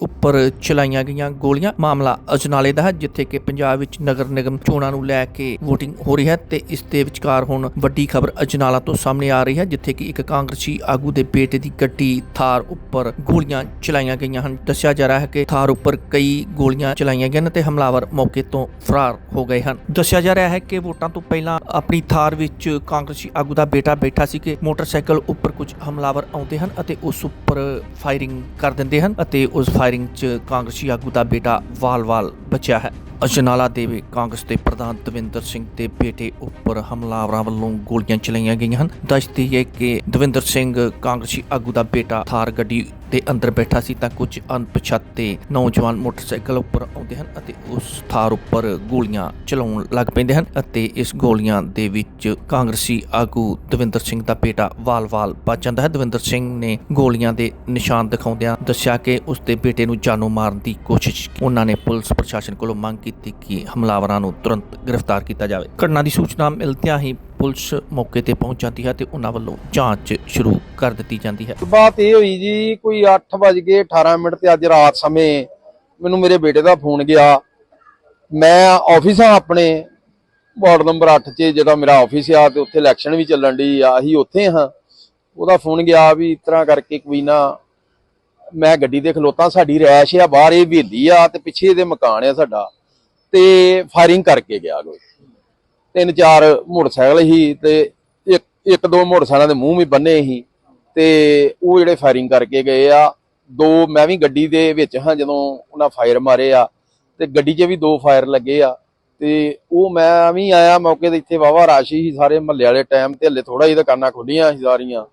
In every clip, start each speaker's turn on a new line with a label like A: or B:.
A: ਉੱਪਰ ਚਲਾਈਆਂ ਗਈਆਂ ਗੋਲੀਆਂ। ਮਾਮਲਾ ਅਜਨਾਲੇ ਦਾ ਹੈ, ਜਿੱਥੇ ਕਿ ਪੰਜਾਬ ਵਿੱਚ ਨਗਰ ਨਿਗਮ ਚੋਣਾਂ ਨੂੰ ਲੈ ਕੇ VOTING ਹੋ ਰਹੀ ਹੈ ਤੇ ਇਸ ਦੇ ਵਿਚਕਾਰ ਹੁਣ ਵੱਡੀ ਖਬਰ ਅਜਨਾਲਾ ਤੋਂ ਸਾਹਮਣੇ ਆ ਰਹੀ ਹੈ, ਜਿੱਥੇ ਕਿ ਇੱਕ ਕਾਂਗਰਸੀ ਆਗੂ ਦੇ ਬੇਟੇ ਦੀ ਗੱਡੀ ਥਾਰ ਉੱਪਰ ਗੋਲੀਆਂ ਚਲਾਈਆਂ ਗਈਆਂ ਹਨ। ਦੱਸਿਆ ਜਾ ਰਿਹਾ ਹੈ ਕਿ ਥਾਰ ਉੱਪਰ ਕਈ ਗੋਲੀਆਂ ਚਲਾਈਆਂ ਗਈਆਂ ਨੇ ਤੇ ਹਮਲਾਵਰ ਮੌਕੇ ਤੋਂ ਫਰਾਰ ਹੋ ਗਏ ਹਨ। ਦੱਸਿਆ ਜਾ ਰਿਹਾ ਹੈ ਕਿ ਵੋਟਾਂ ਤੋਂ ਪਹਿਲਾਂ ਆਪਣੀ ਥਾਰ ਵਿੱਚ ਕਾਂਗਰਸੀ ਆਗੂ ਦਾ ਬੇਟਾ ਬੈਠਾ ਸੀ ਕਿ ਮੋਟਰਸਾਈਕਲ ਉੱਪਰ ਕੁਝ ਹਮਲਾਵਰ ਆਉਂਦੇ ਹਨ ਅਤੇ ਉਸ ਉੱਪਰ ਫਾਇਰਿੰਗ ਕਰ ਦਿੰਦੇ ਹਨ ਅਤੇ ਉਸ ਫਾਇਰਿੰਗ 'ਚ ਕਾਂਗਰਸੀ ਆਗੂ ਦਾ ਬੇਟਾ ਵਾਲ-ਵਾਲ ਬਚਿਆ ਹੈ। ਅਜਨਾਲਾ ਦੇ ਕਾਂਗਰਸ ਦੇ ਪ੍ਰਧਾਨ ਦਵਿੰਦਰ ਸਿੰਘ ਦੇ ਬੇਟੇ ਉੱਪਰ ਹਮਲਾਵਰਾਂ ਵੱਲੋਂ ਗੋਲੀਆਂ ਚਲਾਈਆਂ ਗਈਆਂ ਹਨ। ਦੱਸਦੀ ਹੈ ਕਿ ਦਵਿੰਦਰ ਸਿੰਘ ਕਾਂਗਰਸੀ ਆਗੂ ਦਾ ਬੇਟਾ ਥਾਰ ਗੱਡੀ ਦੇ ਅੰਦਰ ਬੈਠਾ ਸੀ ਤਾਂ ਕੁਝ ਅਣਪਛਾਤੇ ਨੌਜਵਾਨ ਮੋਟਰਸਾਈਕਲ ਉੱਪਰ ਆਉਂਦੇ ਹਨ ਅਤੇ ਉਸ ਥਾਰ ਉੱਪਰ ਗੋਲੀਆਂ ਚਲਾਉਣ ਲੱਗ ਪੈਂਦੇ ਹਨ ਅਤੇ ਇਸ ਗੋਲੀਆਂ ਦੇ ਵਿੱਚ ਕਾਂਗਰਸੀ ਆਗੂ ਦਵਿੰਦਰ ਸਿੰਘ ਦਾ ਬੇਟਾ ਵਾਲ-ਵਾਲ ਬਚ ਜਾਂਦਾ ਹੈ। ਦਵਿੰਦਰ ਸਿੰਘ ਨੇ ਗੋਲੀਆਂ ਦੇ ਨਿਸ਼ਾਨ ਦਿਖਾਉਂਦਿਆਂ ਦੱਸਿਆ ਕਿ ਉਸ ਦੇ ਬੇਟੇ ਨੂੰ ਜਾਨੋਂ ਮਾਰਨ ਦੀ ਕੋਸ਼ਿਸ਼ ਉਹਨਾਂ ਨੇ ਪੁਲਿਸ ਪ੍ਰਸ਼ਾਸਨ ਕੋਲੋਂ ਮੰਗ ਕੀਤੀ ਕਿ ਹਮਲਾਵਰਾਂ ਨੂੰ ਤੁਰੰਤ ਗ੍ਰਿਫਤਾਰ ਕੀਤਾ ਜਾਵੇ। ਘਟਨਾ ਦੀ ਸੂਚਨਾ ਮਿਲਦਿਆਂ ਹੀ ਪੁਲਿਸ ਮੌਕੇ ਤੇ ਪਹੁੰਚ ਜਾਂਦੀ ਹੈ ਤੇ ਉਹਨਾਂ ਵੱਲੋਂ ਜਾਂਚ ਸ਼ੁਰੂ ਕਰ ਦਿੱਤੀ ਜਾਂਦੀ ਹੈ।
B: ਬਾਤ ਇਹ ਹੋਈ ਜੀ, ਕੋਈ 8:18 ਮਿੰਟ ਤੇ ਅੱਜ ਰਾਤ ਸਮੇਂ ਮੈਨੂੰ ਮੇਰੇ ਬੇਟੇ ਦਾ ਫੋਨ ਗਿਆ। ਮੈਂ ਆਫਿਸ ਆ ਆਪਣੇ ਵਾਰਡ ਨੰਬਰ 8 'ਚ, ਜਿਹੜਾ ਮੇਰਾ ਆਫਿਸ ਆ ਤੇ ਉੱਥੇ ਇਲੈਕਸ਼ਨ ਵੀ ਚੱਲਣ ਦੀ ਆ, ਅਸੀਂ ਉੱਥੇ ਹਾਂ। ਉਹਦਾ ਫੋਨ ਗਿਆ ਵੀ ਇਸ ਤਰ੍ਹਾਂ ਕਰਕੇ ਕੋਈ ਨਾ ਮੈਂ ਗੱਡੀ ਤੇ ਖਲੋਤਾ, ਸਾਡੀ ਰੈਸ਼ ਆ, ਬਾਹਰ ਇਹ ਹਵੇਲੀ ਆ ਤੇ ਪਿੱਛੇ ਇਹਦੇ ਮਕਾਨ ਆ ਸਾਡਾ ਤੇ ਫਾਇਰਿੰਗ ਕਰਕੇ ਗਿਆ ਕੋਈ। ਤਿੰਨ ਚਾਰ ਮੋਟਰਸਾਈਕਲ ਸੀ ਤੇ ਇੱਕ ਇੱਕ ਦੋ ਮੋਟਰਸਾਈਕਲਾਂ ਦੇ ਮੂੰਹ ਵੀ ਬੰਨੇ ਸੀ ਤੇ ਉਹ ਜਿਹੜੇ ਫਾਇਰਿੰਗ ਕਰਕੇ ਗਏ ਆ, ਦੋ ਮੈਂ ਵੀ ਗੱਡੀ ਦੇ ਵਿੱਚ ਹਾਂ ਜਦੋਂ ਉਹਨਾਂ ਫਾਇਰ ਮਾਰੇ ਆ ਤੇ ਗੱਡੀ 'ਚ ਵੀ ਦੋ ਫਾਇਰ ਲੱਗੇ ਆ ਤੇ ਉਹ ਮੈਂ ਵੀ ਆਇਆ ਮੌਕੇ ਤੇ ਇੱਥੇ ਵਾਵਾ ਰਾਸ਼ੀ ਸੀ, ਸਾਰੇ ਮਹੱਲੇ ਵਾਲੇ ਟਾਈਮ ਤੇ ਹੱਲੇ ਥੋੜਾ ਜਿਹਾ ਦੁਕਾਨਾਂ ਖੁੱਲੀਆਂ ਸੀ ਸਾਰੀਆਂ।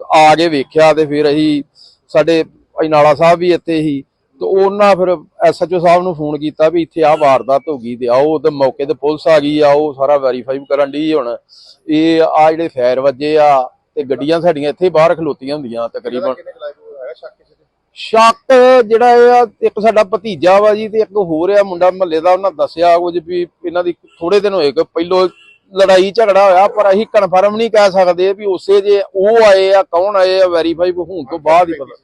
B: ਤੇ ਆ ਕੇ ਵੇਖਿਆ ਤੇ ਫਿਰ ਅਸੀਂ ਸਾਡੇ ਅਜਨਾਲਾ ਸਾਹਿਬ ਵੀ ਇੱਥੇ ਸੀ ਤੇ ਉਹਨਾਂ ਫਿਰ ਐਸਐਚਓ ਸਾਹਿਬ ਨੂੰ ਫੋਨ ਕੀਤਾ ਵੀ ਇੱਥੇ ਆ ਵਾਰਦਾਤ ਹੋ ਗਈ ਤੇ ਆਓ ਤੇ ਮੌਕੇ ਤੇ ਪੁਲਿਸ ਆ ਗਈ ਆ ਉਹ ਸਾਰਾ ਵੈਰੀਫਾਈ ਕਰਨ ਦੀ ਹੁਣ। ਇਹ ਆ ਜਿਹੜੇ ਫਾਇਰ ਵੱਜੇ ਆ ਤੇ ਗੱਡੀਆਂ ਸਾਡੀਆਂ ਇੱਥੇ ਬਾਹਰ ਖਲੋਤੀਆਂ ਹੁੰਦੀਆਂ ਤਕਰੀਬਨ। ਸ਼ੱਕ ਜਿਹੜਾ ਆ ਇੱਕ ਸਾਡਾ ਭਤੀਜਾ ਵਾ ਜੀ ਤੇ ਇੱਕ ਹੋਰ ਆ ਮੁੰਡਾ ਮਹੱਲੇ ਦਾ ਉਹਨਾਂ ਦੱਸਿਆ ਕੁਝ ਵੀ ਇਹਨਾਂ ਦੀ ਥੋੜੇ ਦਿਨ ਹੋਏ ਕਿ ਪਹਿਲੋਂ ਲੜਾਈ ਝਗੜਾ ਹੋਇਆ ਪਰ ਅਸੀਂ ਕਨਫਰਮ ਨਹੀਂ ਕਹਿ ਸਕਦੇ ਵੀ ਉਸੇ ਜੇ ਉਹ ਆਏ ਆ ਕੌਣ ਆਏ ਆ ਵੈਰੀਫਾਈ ਹੋਣ ਤੋਂ ਬਾਅਦ ਹੀ ਪਤਾ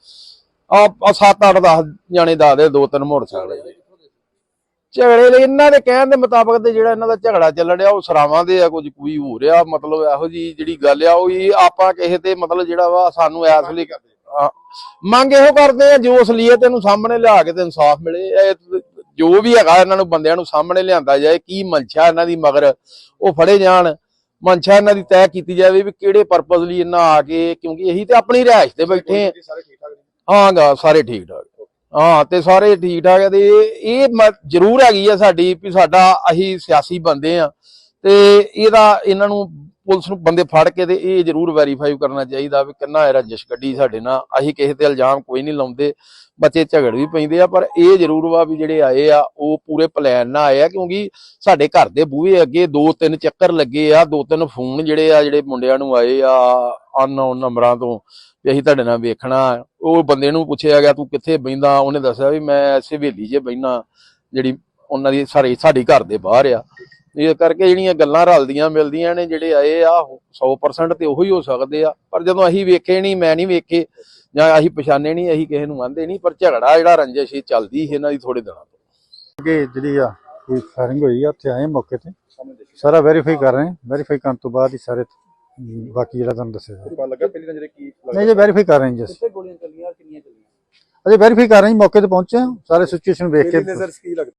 B: ਆ 7 8 10 ਜਾਣੇ ਦੱਸਦੇ ਦੋ ਤਿੰਨ ਮੋਟਰਸਾਈਕਲ ਝਗੜੇ ਦੇ ਇਹਨਾਂ ਦੇ ਕਹਿਣ ਦੇ ਮੁਤਾਬਕ ਤੇ ਜਿਹੜਾ ਇਹਨਾਂ ਦਾ ਝਗੜਾ ਚੱਲ ਰਿਹਾ ਉਹ ਸਰਾਵਾਂ ਦੇ ਆ, ਕੁਝ ਕੋਈ ਹੋ ਰਿਹਾ ਮਤਲਬ ਇਹੋ ਜੀ ਜਿਹੜੀ ਗੱਲ ਆ, ਉਹ ਹੀ ਆਪਾਂ ਕਿਸੇ ਤੇ ਮਤਲਬ ਜਿਹੜਾ ਵਾ ਸਾਨੂੰ ਐਸ ਲਈ ਮੰਗ ਇਹੋ ਕਰਦੇ ਆ, ਜੋ ਅਸਲੀਅਤ ਇਹਨੂੰ ਸਾਹਮਣੇ ਲਿਆ ਕੇ ਤੇ ਇਨਸਾਫ ਮਿਲੇ ਜੋ ਵੀ ਹੈਗਾ ਇਹਨਾਂ ਨੂੰ ਬੰਦਿਆਂ ਨੂੰ ਸਾਹਮਣੇ ਲਿਆਂਦਾ ਜਾਏ, ਕੀ ਮਨਸ਼ਾ ਇਹਨਾਂ ਦੀ ਮਗਰ ਉਹ ਫੜੇ ਜਾਣ, ਮਨਸ਼ਾ ਇਹਨਾਂ ਦੀ ਤੈਅ ਕੀਤੀ ਜਾਵੇ ਵੀ ਕਿਹੜੇ ਪਰਪਸ ਲਈ ਇਹਨਾਂ ਆ ਕੇ, ਕਿਉਂਕਿ ਇਹੀ ਤੇ ਆਪਣੀ ਰਿਹਾਇਸ਼ ਤੇ ਬੈਠੇ ਆ। ਹਾਂ, ਗਾ, ਸਾਰੇ ਠੀਕ ਠਾਕ। ਹਾਂ, ਤੇ ਸਾਰੇ ਠੀਕ ਠਾਕ ਆ ਤੇ ਇਹ ਜ਼ਰੂਰ ਹੈਗੀ ਆ ਸਾਡੀ ਵੀ ਸਾਡਾ ਅਸੀਂ ਸਿਆਸੀ ਬੰਦੇ ਆ ਤੇ ਇਹਦਾ ਇਹਨਾਂ ਨੂੰ ਪੁਲਿਸ ਨੂੰ ਬੰਦੇ ਫੜ ਕੇ ਤੇ ਇਹ ਜ਼ਰੂਰ ਵੈਰੀਫਾਈ ਕਰਨਾ ਚਾਹੀਦਾ ਵੀ ਕਿੰਨਾ ਇਹ ਰੰਜਿਸ਼ ਕੱਢੀ ਸਾਡੇ ਨਾਲ। ਅਸੀਂ ਕਿਸੇ ਤੇ ਇਲਜ਼ਾਮ ਕੋਈ ਨਹੀਂ ਲਾਉਂਦੇ, ਬੱਚੇ ਝਗੜ ਵੀ ਪੈਂਦੇ ਆ, ਪਰ ਇਹ ਜ਼ਰੂਰ ਵਾ ਵੀ ਜਿਹੜੇ ਆਏ ਆ, ਉਹ ਪੂਰੇ ਪਲਾਨ ਨਾਲ ਆਏ ਆ, ਕਿਉਂਕਿ ਸਾਡੇ ਘਰ ਦੇ ਬੂਹੇ ਅੱਗੇ ਦੋ ਤਿੰਨ ਚੱਕਰ ਲੱਗੇ ਆ, ਦੋ ਤਿੰਨ ਫੋਨ ਜਿਹੜੇ ਆ, ਜਿਹੜੇ ਮੁੰਡਿਆਂ ਨੂੰ ਆਏ ਆ ਅਨਨੋਨ ਨੰਬਰਾਂ ਤੋਂ ਵੀ ਅਸੀਂ ਤੁਹਾਡੇ ਨਾਲ ਵੇਖਣਾ। ਉਹ ਬੰਦੇ ਨੂੰ ਪੁੱਛਿਆ ਗਿਆ, ਤੂੰ ਕਿੱਥੇ ਬੈਂਦਾ ਉਹਨੇ ਦੱਸਿਆ ਵੀ ਮੈਂ ਐਸੇ ਹਵੇਲੀ 'ਚ ਬੈਣਾ ਜਿਹੜੀ ਉਹਨਾਂ ਦੀ ਸਾਰੀ, ਸਾਡੀ ਘਰ ਦੇ ਬਾਹਰ ਆ। ਇਹ ਕਰਕੇ ਜਿਹੜੀਆਂ ਗੱਲਾਂ ਰਲਦੀਆਂ ਮਿਲਦੀਆਂ ਨੇ, ਜਿਹੜੇ ਆਏ ਆ 100% ਤੇ ਉਹੀ ਹੋ ਸਕਦੇ ਆ। ਪਰ ਜਦੋਂ ਅਸੀਂ ਵੇਖੇ ਨਹੀਂ, ਮੈਂ ਨਹੀਂ ਵੇਖੇ, ਜਾਂ ਅਸੀਂ ਪਛਾਣੇ ਨਹੀਂ, ਅਸੀਂ ਕਿਸੇ ਨੂੰ ਆਂਦੇ ਨਹੀਂ, ਪਰ ਝਗੜਾ ਜਿਹੜਾ ਰੰਜਿਸ਼ ਇਹ ਚੱਲਦੀ ਸੀ ਇਹਨਾਂ ਦੀ ਥੋੜੇ ਦਿਨਾਂ ਤੋਂ।
C: ਅੱਗੇ ਜਿਹੜੀ ਆ, ਕੋਈ ਫਾਇਰਿੰਗ ਹੋਈ ਆ, ਉੱਥੇ ਆਏ ਮੌਕੇ ਤੇ। ਸਾਰਾ ਵੈਰੀਫਾਈ ਕਰ ਰਹੇ ਵੈਰੀਫਾਈ ਕਰਨ ਤੋਂ ਬਾਅਦ ਹੀ ਸਾਰੇ ਬਾਕੀ ਜਿਹੜਾ ਤੁਹਾਨੂੰ ਦੱਸਿਆ।
B: ਪਤਾ ਲੱਗਾ ਪਹਿਲੀ ਨਜ਼ਰੇ ਕੀ
C: ਨਹੀਂ ਜੇ ਵੈਰੀਫਾਈ ਕਰ ਰਹੇ ਹਾਂ ਜੀ ਅਸੀਂ।
B: ਗੋਲੀਆਂ ਚੱਲੀਆਂ ਕਿੰਨੀਆਂ ਚੱਲੀਆਂ
C: ਅਜੇ ਵੈਰੀਫਾਈ ਕਰ ਰਹੇ ਹਾਂ ਜੀ, ਮੌਕੇ ਤੇ ਪਹੁੰਚੇ ਹਾਂ ਸਾਰੇ ਸਿਚੁਏਸ਼ਨ ਵੇਖ ਕੇ
B: ਕੀ ਲੱਗਦਾ